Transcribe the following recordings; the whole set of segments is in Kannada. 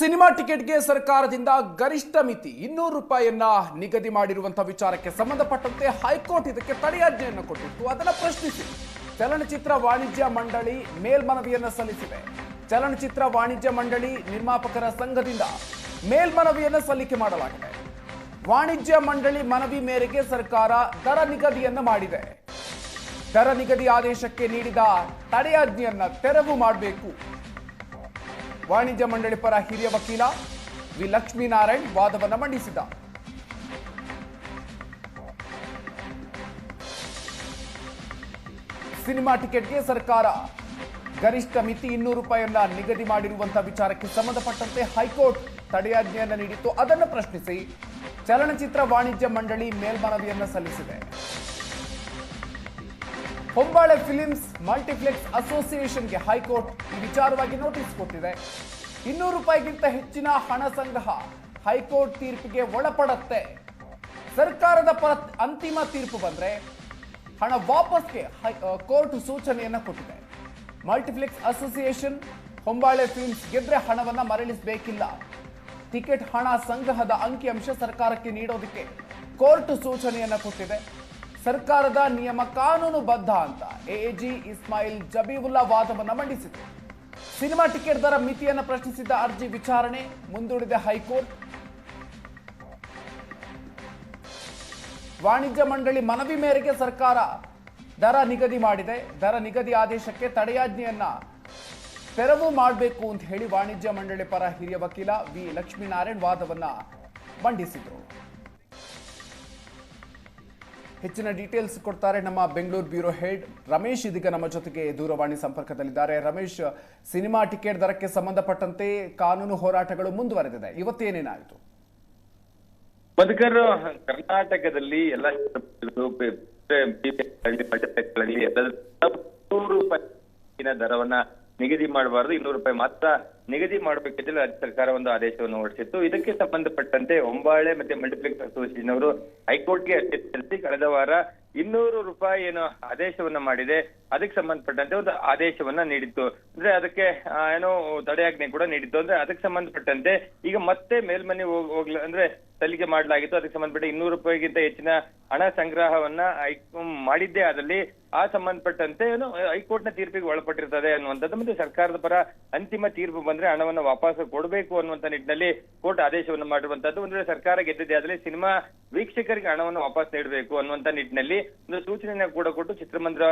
ಸಿನಿಮಾ ಟಿಕೆಟ್ಗೆ ಸರ್ಕಾರದಿಂದ ಗರಿಷ್ಠ ಮಿತಿ ಇನ್ನೂರು ರೂಪಾಯಿಯನ್ನ ನಿಗದಿ ಮಾಡಿರುವಂತಹ ವಿಚಾರಕ್ಕೆ ಸಂಬಂಧಪಟ್ಟಂತೆ ಹೈಕೋರ್ಟ್ ಇದಕ್ಕೆ ತಡೆಯಾಜ್ಞೆಯನ್ನು ಕೊಟ್ಟಿತ್ತು. ಅದನ್ನು ಪ್ರಶ್ನಿಸಿ. ಚಲನಚಿತ್ರ ವಾಣಿಜ್ಯ ಮಂಡಳಿ ಮೇಲ್ಮನವಿಯನ್ನ ಸಲ್ಲಿಸಿದೆ. ಚಲನಚಿತ್ರ ವಾಣಿಜ್ಯ ಮಂಡಳಿ ನಿರ್ಮಾಪಕರ ಸಂಘದಿಂದ ಮೇಲ್ಮನವಿಯನ್ನು ಸಲ್ಲಿಕೆ ಮಾಡಲಾಗಿದೆ. ವಾಣಿಜ್ಯ ಮಂಡಳಿ ಮನವಿ ಮೇರೆಗೆ ಸರ್ಕಾರ ದರ ನಿಗದಿಯನ್ನು ಮಾಡಿದೆ. ದರ ನಿಗದಿ ಆದೇಶಕ್ಕೆ ನೀಡಿದ ತಡೆಯಾಜ್ಞೆಯನ್ನ ತೆರವು ಮಾಡಬೇಕು. ವಾಣಿಜ್ಯ ಮಂಡಳಿ ಪರ ಹಿರಿಯ ವಕೀಲ ವಿ ಲಕ್ಷ್ಮೀನಾರಾಯಣ್ ವಾದವನ್ನು ಮಂಡಿಸಿದ ಸಿನಿಮಾ ಟಿಕೆಟ್ಗೆ ಸರ್ಕಾರ ಗರಿಷ್ಠ ಮಿತಿ ಇನ್ನೂರು ರೂಪಾಯಿಯನ್ನ ನಿಗದಿ ಮಾಡಿರುವಂತಹ ವಿಚಾರಕ್ಕೆ ಸಂಬಂಧಪಟ್ಟಂತೆ ಹೈಕೋರ್ಟ್ ತಡೆಯಾಜ್ಞೆಯನ್ನು ನೀಡಿತ್ತು. ಅದನ್ನು ಪ್ರಶ್ನಿಸಿ ಚಲನಚಿತ್ರ ವಾಣಿಜ್ಯ ಮಂಡಳಿ ಮೇಲ್ಮನವಿಯನ್ನು ಸಲ್ಲಿಸಿದೆ. ಹೊಂಬಾಳೆ ಫಿಲಿಮ್ಸ್ ಮಲ್ಟಿಪ್ಲೆಕ್ಸ್ ಅಸೋಸಿಯೇಷನ್ಗೆ ಹೈಕೋರ್ಟ್ ಈ ವಿಚಾರವಾಗಿ ನೋಟಿಸ್ ಕೊಟ್ಟಿದೆ. ಇನ್ನೂರು ರೂಪಾಯಿಗಿಂತ ಹೆಚ್ಚಿನ ಹಣ ಸಂಗ್ರಹ ಹೈಕೋರ್ಟ್ ತೀರ್ಪಿಗೆ ಒಳಪಡತ್ತೆ. ಸರ್ಕಾರದ ಪರ ಅಂತಿಮ ತೀರ್ಪು ಬಂದರೆ ಹಣ ವಾಪಸ್ಗೆ ಹೈ- ಕೋರ್ಟ್ ಸೂಚನೆಯನ್ನ ಕೊಟ್ಟಿದೆ. ಮಲ್ಟಿಪ್ಲೆಕ್ಸ್ ಅಸೋಸಿಯೇಷನ್ ಹೊಂಬಾಳೆ ಫಿಲ್ಮ್ಸ್ ಗೆದ್ರೆ ಹಣವನ್ನ ಮರಳಿಸಬೇಕಿಲ್ಲ. ಟಿಕೆಟ್ ಹಣ ಸಂಗ್ರಹದ ಅಂಕಿಅಂಶ ಸರ್ಕಾರಕ್ಕೆ ನೀಡೋದಕ್ಕೆ ಕೋರ್ಟ್ ಸೂಚನೆಯನ್ನ ಕೊಟ್ಟಿದೆ. ಸರ್ಕಾರದ ನಿಯಮ ಕಾನೂನು ಬದ್ಧ ಅಂತ ಎಜಿ ಇಸ್ಮಾಯಿಲ್ ಜಬೀವುಲ್ಲಾ ವಾದವನ್ನು ಮಂಡಿಸಿತು ಸಿನಿಮಾ ಟಿಕೆಟ್ ದರ ಮಿತಿಯನ್ನು ಪ್ರಶ್ನಿಸಿದ್ದ ಅರ್ಜಿ ವಿಚಾರಣೆ ಮುಂದೂಡಿದ ಹೈಕೋರ್ಟ್. ವಾಣಿಜ್ಯ ಮಂಡಳಿ ಮನವಿ ಮೇರೆಗೆ ಸರ್ಕಾರ ದರ ನಿಗದಿ ಮಾಡಿದೆ. ದರ ನಿಗದಿ ಆದೇಶಕ್ಕೆ ತಡೆಯಾಜ್ಞೆಯನ್ನ ತೆರವು ಮಾಡಬೇಕು ಅಂತ ಹೇಳಿ ವಾಣಿಜ್ಯ ಮಂಡಳಿ ಪರ ಹಿರಿಯ ವಕೀಲ ವಿ. ಲಕ್ಷ್ಮೀನಾರಾಯಣ್ ವಾದವನ್ನ ಮಂಡಿಸಿದರು. ಹೆಚ್ಚಿನ ಡೀಟೇಲ್ಸ್ ಕೊಡ್ತಾರೆ ನಮ್ಮ ಬೆಂಗಳೂರು ಬ್ಯೂರೋ ಹೆಡ್ ರಮೇಶ್. ಇದೀಗ ನಮ್ಮ ಜೊತೆಗೆ ದೂರವಾಣಿ ಸಂಪರ್ಕದಲ್ಲಿದ್ದಾರೆ. ರಮೇಶ್, ಸಿನಿಮಾ ಟಿಕೆಟ್ ದರಕ್ಕೆ ಸಂಬಂಧಪಟ್ಟಂತೆ ಕಾನೂನು ಹೋರಾಟಗಳು ಮುಂದುವರೆದಿದೆ. ಇವತ್ತೇನೇನಾಯಿತು? ಮಧುಕರ್ ಕರ್ನಾಟಕದಲ್ಲಿ ಎಲ್ಲ ದರವನ್ನ ನಿಗದಿ ಮಾಡಬಾರದು. ಇನ್ನೂರು ರೂಪಾಯಿ ಮಾತ್ರ ನಿಗದಿ ಮಾಡಬೇಕಿದ್ರೆ ಸರ್ಕಾರ ಒಂದು ಆದೇಶವನ್ನು ಹೊರಡಿಸಿತ್ತು. ಇದಕ್ಕೆ ಸಂಬಂಧಪಟ್ಟಂತೆ ಹೊಂಬಾಳೆ ಮತ್ತೆ ಮಲ್ಟಿಪ್ಲೆಕ್ಸ್ ಅಸೋಸಿಯೇಷನ್ ಅವರು ಹೈಕೋರ್ಟ್ಗೆ ಅರ್ಜಿ ಸಲ್ಲಿಸಿ ಕಳೆದ ವಾರ ಇನ್ನೂರು ರೂಪಾಯಿ ಏನು ಆದೇಶವನ್ನ ಮಾಡಿದೆ. ಅದಕ್ಕೆ ಸಂಬಂಧಪಟ್ಟಂತೆ ಒಂದು ಆದೇಶವನ್ನ ನೀಡಿತ್ತು. ಅಂದ್ರೆ ಅದಕ್ಕೆ ಏನೋ ತಡೆಯಾಜ್ಞೆ ಕೂಡ ನೀಡಿತ್ತು. ಅಂದ್ರೆ ಅದಕ್ಕೆ ಸಂಬಂಧಪಟ್ಟಂತೆ ಈಗ ಮತ್ತೆ ಮೇಲ್ಮನೆ ಹೋಗ್- ಹೋಗ್ಲ, ಅಂದ್ರೆ ಸಲ್ಲಿಕೆ ಮಾಡಲಾಗಿತ್ತು. ಅದಕ್ಕೆ ಸಂಬಂಧಪಟ್ಟ ಇನ್ನೂರು ರೂಪಾಯಿಗಿಂತ ಹೆಚ್ಚಿನ ಹಣ ಸಂಗ್ರಹವನ್ನ ಮಾಡಿದ್ದೇ ಆದಲ್ಲಿ ಆ ಸಂಬಂಧಪಟ್ಟಂತೆ ಏನು ಹೈಕೋರ್ಟ್ನ ತೀರ್ಪಿಗೆ ಒಳಪಟ್ಟಿರ್ತದೆ ಅನ್ನುವಂಥದ್ದು ಮತ್ತೆ ಸರ್ಕಾರದ ಪರ ಅಂತಿಮ ತೀರ್ಪು ಬಂದ್ರೆ ಹಣವನ್ನು ವಾಪಸ್ ಕೊಡಬೇಕು ಅನ್ನುವಂಥ ನಿಟ್ಟಿನಲ್ಲಿ ಕೋರ್ಟ್ ಆದೇಶವನ್ನು ಮಾಡಿರುವಂತದ್ದು ವೇಳೆ ಸರ್ಕಾರ ಗೆದ್ದಿದೆ ಆದ್ರೆ ಸಿನಿಮಾ ವೀಕ್ಷಕರಿಗೆ ಹಣವನ್ನು ವಾಪಸ್ ನೀಡಬೇಕು ಅನ್ನುವಂಥ ನಿಟ್ಟಿನಲ್ಲಿ ಒಂದು ಸೂಚನೆಯನ್ನ ಕೂಡ ಕೊಟ್ಟು ಚಿತ್ರಮಂದಿರ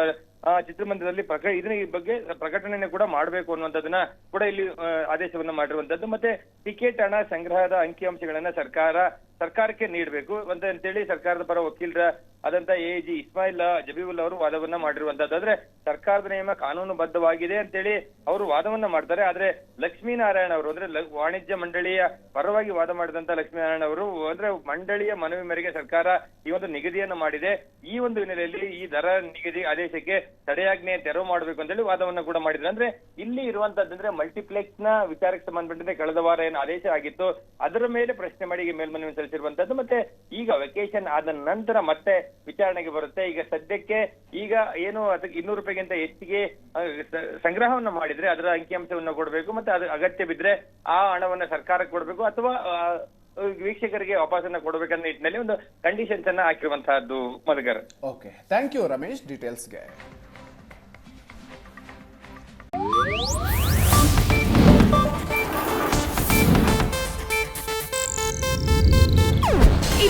ಚಿತ್ರಮಂದಿರದಲ್ಲಿ ಪ್ರಕ, ಇದನ್ನ ಈ ಬಗ್ಗೆ ಪ್ರಕಟಣೆ ಕೂಡ ಮಾಡಬೇಕು ಅನ್ನುವಂಥದ್ದನ್ನ ಕೂಡ ಇಲ್ಲಿ ಆದೇಶವನ್ನ ಮಾಡಿರುವಂತದ್ದು ಮತ್ತೆ ಟಿಕೆಟ್ ಹಣ ಸಂಗ್ರಹದ ಅಂಕಿಅಂಶಗಳನ್ನ ಸರ್ಕಾರ, ಸರ್ಕಾರಕ್ಕೆ ನೀಡಬೇಕು. ಅಂತ, ಅಂತೇಳಿ ಸರ್ಕಾರದ ಪರ ವಕೀಲರ ಆದಂತ ಎ ಜಿ ಇಸ್ಮಾಯಿಲ್ ಜಬೀವುಲ್ ಅವರು ವಾದವನ್ನ ಮಾಡಿರುವಂತದ್ದು. ಆದ್ರೆ ಸರ್ಕಾರದ ನಿಯಮ ಕಾನೂನುಬದ್ಧವಾಗಿದೆ ಅಂತೇಳಿ ಅವರು ವಾದವನ್ನ ಮಾಡ್ತಾರೆ. ಆದ್ರೆ ಲಕ್ಷ್ಮೀನಾರಾಯಣ ಅವರು, ಅಂದ್ರೆ ವಾಣಿಜ್ಯ ಮಂಡಳಿಯ ಪರವಾಗಿ ವಾದ ಮಾಡಿದಂತ ಲಕ್ಷ್ಮೀನಾರಾಯಣ ಅವರು, ಅಂದ್ರೆ ಮಂಡಳಿಯ ಮನವಿ ಮೇರೆಗೆ ಸರ್ಕಾರ ಈ ಒಂದು ನಿಗದಿಯನ್ನು ಮಾಡಿದೆ. ಈ ಒಂದು ಹಿನ್ನೆಲೆಯಲ್ಲಿ ಈ ದರ ನಿಗದಿ ಆದೇಶಕ್ಕೆ ತಡೆಯಾಜ್ಞೆ ತೆರವು ಮಾಡಬೇಕು ಅಂತೇಳಿ ವಾದವನ್ನ ಕೂಡ ಮಾಡಿದ್ರು ಅಂದ್ರೆ ಇಲ್ಲಿ ಇರುವಂತದ್ದಂದ್ರೆ ಮಲ್ಟಿಪ್ಲೆಕ್ಸ್ನ ವಿಚಾರಕ್ಕೆ ಸಂಬಂಧಪಟ್ಟಂತೆ ಕಳೆದ ವಾರ ಏನು ಆದೇಶ ಆಗಿತ್ತು. ಅದರ ಮೇಲೆ ಪ್ರಶ್ನೆ ಮಾಡಿ ಮೇಲ್ಮನವಿ ಸಲ್ಲಿಸಿರುವಂತದ್ದು. ಮತ್ತೆ ಈಗ ವೆಕೇಶನ್ ಆದ ನಂತರ ಮತ್ತೆ ವಿಚಾರಣೆಗೆ ಬರುತ್ತೆ. ಈಗ ಸದ್ಯಕ್ಕೆ ಈಗ ಏನು ಅದಕ್ಕೆ ಇನ್ನೂರು ರೂಪಾಯಿಗಿಂತ ಹೆಚ್ಚಿಗೆ ಸಂಗ್ರಹವನ್ನು ಮಾಡಿದ್ರೆ ಅದರ ಅಂಕಿಅಂಶವನ್ನು ಕೊಡಬೇಕು ಮತ್ತೆ ಅದು ಅಗತ್ಯ ಬಿದ್ರೆ ಆ ಹಣವನ್ನ ಸರ್ಕಾರಕ್ಕೆ ಕೊಡಬೇಕು ಅಥವಾ ವೀಕ್ಷಕರಿಗೆ ವಾಪಸನ್ನ ಕೊಡಬೇಕನ್ನೋ ನಿಟ್ಟಿನಲ್ಲಿ ಒಂದು ಕಂಡೀಷನ್ಸ್ ಅನ್ನ ಹಾಕಿರುವಂತಹದ್ದು ಮದಗರ್ ಓಕೆ ಥ್ಯಾಂಕ್ ಯು ರಮೇಶ್ ಡೀಟೇಲ್ಸ್ಗೆ